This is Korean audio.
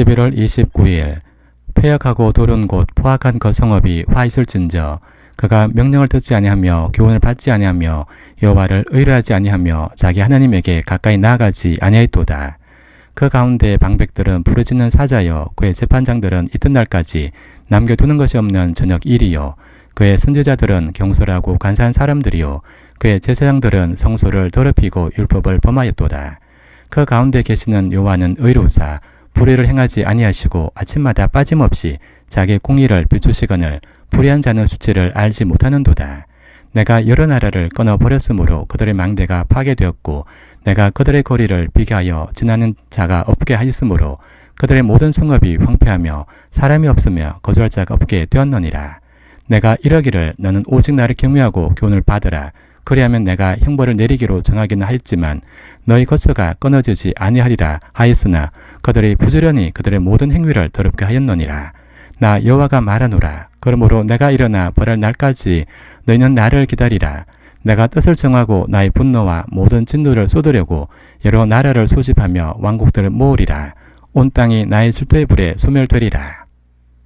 11월 29일 폐역하고 도른 곳 포악한 그 성읍이 화 있을진저 그가 명령을 듣지 아니하며 교훈을 받지 아니하며 여호와를 의뢰하지 아니하며 자기 하나님에게 가까이 나아가지 아니하였도다. 그 가운데 방백들은 부르짖는 사자여 그의 재판장들은 이튿날까지 남겨두는 것이 없는 저녁 일이요 그의 선지자들은 경솔하고 간사한 사람들이요 그의 제사장들은 성소를 더럽히고 율법을 범하였도다. 그 가운데 계시는 여호와는 의로우사 불의를 행하지 아니하시고 아침마다 빠짐없이 자기 공의를 비추시거늘 불의한 자는 수치를 알지 못하는도다. 내가 여러 나라를 끊어 버렸으므로 그들의 망대가 파괴되었고 내가 그들의 거리를 비게 하여 지나는 자가 없게 하였으므로 그들의 모든 성읍이 황폐하며 사람이 없으며 거주할 자가 없게 되었느니라. 내가 이러기를 너는 오직 나를 경외하고 교훈을 받으라. 그리하면 내가 형벌을 내리기로 정하기는 하였지만 너희 거처가 끊어지지 아니하리라 하였으나 그들이 부지런히 그들의 모든 행위를 더럽게 하였느니라. 나 여호와가 말하노라. 그러므로 내가 일어나 벌할 날까지 너희는 나를 기다리라. 내가 뜻을 정하고 나의 분노와 모든 진노를 쏟으려고 여러 나라를 소집하며 왕국들을 모으리라. 온 땅이 나의 질투의 불에 소멸되리라.